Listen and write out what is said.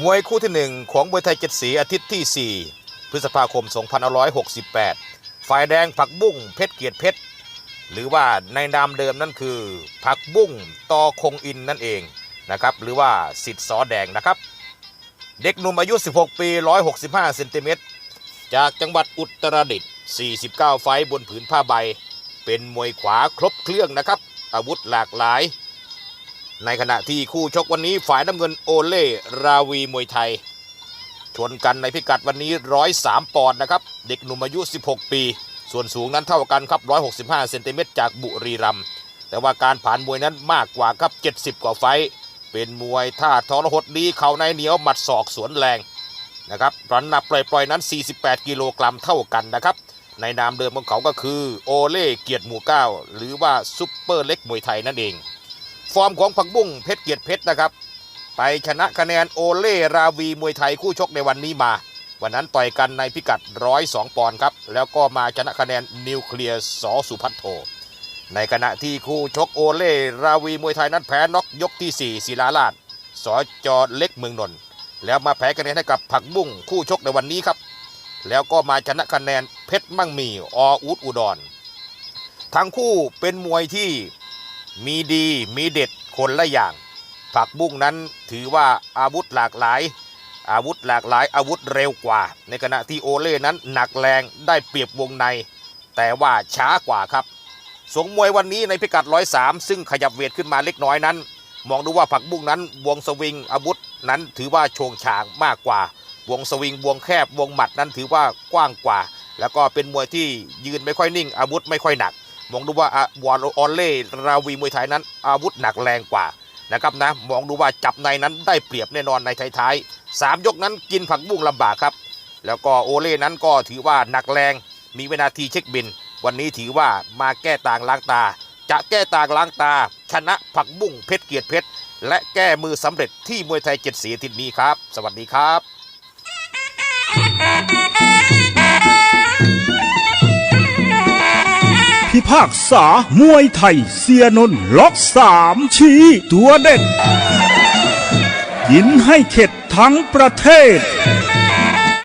มวยคู่ที่หนึ่งของมวยไทยเจ็ดสีอาทิตย์ที่ 4 พฤษภาคม 2568 ฝ่ายแดงผักบุ้งเพชรเกียรติเพชร หรือว่าในนามเดิมนั่นคือ ผักบุ้งตอคงอินนั่นเองนะครับหรือว่าสิทธิ์สอแดงนะครับ เด็กหนุ่มอายุ 16 ปี 165เซนติเมตรจากจังหวัดอุตรดิตถ์49 ไฟบนผืนผ้าใบ เป็นมวยขวาครบเครื่องนะครับ อาวุธหลากหลาย ในขณะที่คู่ชกวันนี้ฝ่ายน้ำเงินโอเล่ราวีมวยไทยชนกันในพิกัดวันนี้ 103 ปอนด์นะครับ เด็กหนุ่มอายุ 16 ปี ส่วนสูงนั้นเท่ากันครับ 165 เซนติเมตรจากบุรีรัมย์แต่ว่าการผ่านมวยนั้นมากกว่าครับ 70 กว่าไฟ เป็นมวยท่าทรหดดีเข่าในเหนียวหมัดศอกสวนแรงนะครับน้ำหนักปล่อยๆนั้น 48 กิโลกรัมเท่ากันนะครับ ในนามเดิมของเขาก็คือโอเล่เกียรติหมู่เก้าหรือว่าซุปเปอร์เล็กมวยไทยนั่นเอง ฟอร์มของผักบุ้งเพชรเกียรติเพชรนะครับ ไปชนะคะแนนโอเล่ราวีมวยไทยคู่ชกในวันนี้มา วันนั้นต่อยกันในพิกัด 102 ปอนด์ครับ แล้วก็มาชนะคะแนนนิวเคลียร์สอสุพัฒโทในขณะที่คู่ชกโอเล่ราวีมวยไทยนั้นแพ้น็อกยกที่ 4 ศิลาลาดสอจอเล็กเมืองนนท์แล้วมาแพ้คะแนนให้กับผักบุ้งคู่ชกในวันนี้ครับ แล้วก็มาชนะคะแนนเพชรมั่งมีออูดอุดรทั้งคู่เป็นมวยที่ มีดีมีเด็ดคนละอย่าง ผักบุ้งนั้นถือว่าอาวุธหลากหลาย อาวุธหลากหลายอาวุธเร็วกว่า ในขณะที่โอเล่นั้นหนักแรงได้เปรียบวงใน แต่ว่าช้ากว่าครับ สงมวยวันนี้ในพิกัด 103 ซึ่งขยับเวทขึ้นมาเล็กน้อยนั้น มองดูว่าผักบุ้งนั้นวงสวิงอาวุธนั้นถือว่าโชงฉางมากกว่า วงสวิงวงแคบวงหมัดนั้นถือว่ากว้างกว่า แล้วก็เป็นมวยที่ยืนไม่ค่อยนิ่ง อาวุธไม่ค่อยหนัก มองดูว่าอะวอลออเล่ราวีมวยไทยนั้น อาวุธหนักแรงกว่านะครับนะมองดูว่าจับในนั้นได้เปรียบแน่นอนในท้ายๆสามยกนั้นกินผักบุ้งลำบากครับ แล้วก็โอเล่นั้นก็ถือว่าหนักแรงมีเวลาทีเช็คบิน วันนี้ถือว่ามาแก้ต่างล้างตา จะแก้ต่างล้างตา ชนะผักบุ้งเพชรเกียรติเพชรและแก้มือสำเร็จที่มวยไทยเจ็ดสีทิตย์นี้ครับ สวัสดีครับากษามวยไทย เสียนนล็อกสามชี้ตัวเด่นยินให้เข็ดทั้งประเทศ